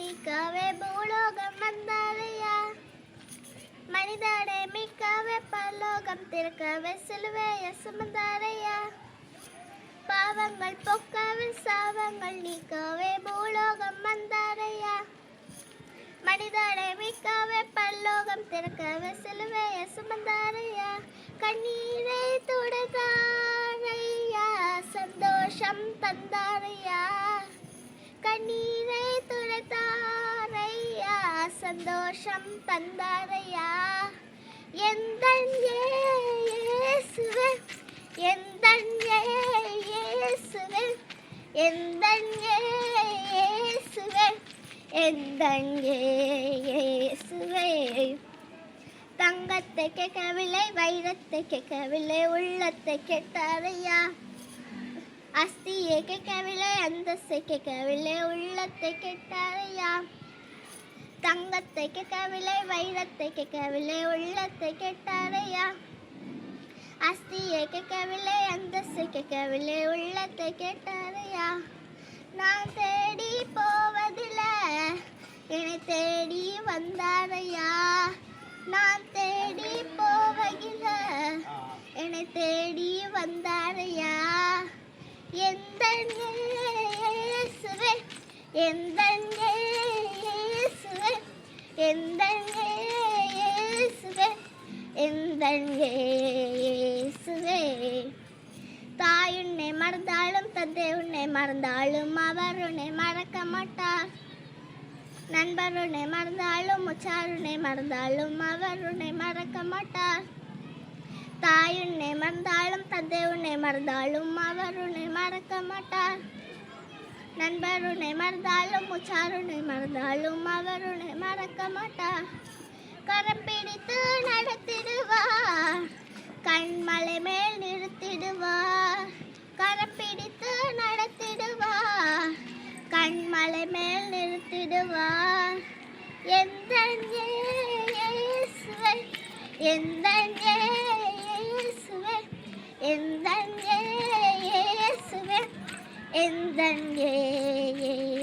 மிக்கவே பூலோகம் வந்தாரையா மனிதனை மிக்கவே பரலோகம் திறக்கவே சிலுவைய சுமந்தாரையா பாவங்கள் பொக்கவே சாவங்கள் நீக்கவே பூலோகம் வந்தாரையா மனிதனை மிக்கவே பரலோகம் திறக்கவே சிலுவைய சுமந்தாரையா கண்ணீரை துடைத்தாரையா சந்தோஷம் தந்தாரையா சந்தோஷம் தந்தாரையா? எந்த எந்த எந்த எந்த தங்கத்தை கேட்கவில்லை வைரத்தை கேட்கவில்லை உள்ளத்தை கேட்டாரையா? அஸ்தியை கேட்கவில்லை அந்தஸ்தை கேட்கவில்லை உள்ளத்தை கேட்டாரையா? தங்கத்தை கேட்கவில்லை வைரத்தை கேட்கவில்லை உள்ளத்தை கேட்டாரையா அஸ்தியை கேட்கவில்லை அந்தஸ்தை கேட்கவில்லை உள்ளத்தை கேட்டாரையா நான் தேடி போவதில்லை என்னை தேடி வந்தாரையா? நான் தேடி போவதில்ல என்னை தேடி வந்தாரையா? எந்த இயேசுவே எந்த இயேசுவே எந்த இயேசுவே எந்த இயேசுவே தாய் உன்னை மறந்தாலும் தந்தை உன்னை மறந்தாலும் அவர் உன்னை மறக்க மாட்டார். நண்பர் உன்னை மறந்தாலும் உச்சார் உன்னை மறந்தாலும் அவர் உன்னை மறக்க மாட்டார். தாய் உன்னை மறந்தாலும் தந்தை உன்னை மறந்தாலும் அவர் உன்னை மறக்க மாட்டார். நண்பர் உன்னை மறந்தாலும் உச்சார் உன்னை மறந்தாலும் அவர் உன்னை மறக்க மாட்டார். கரம் பிடித்து நடத்திடுவார். கண்மலை மேல் நிறுத்திடுவார். கரம் பிடித்து நடத்திடுவார். கண்மலை மேல் நிறுத்திடுவார். எந்த எந்த எந்த in the name.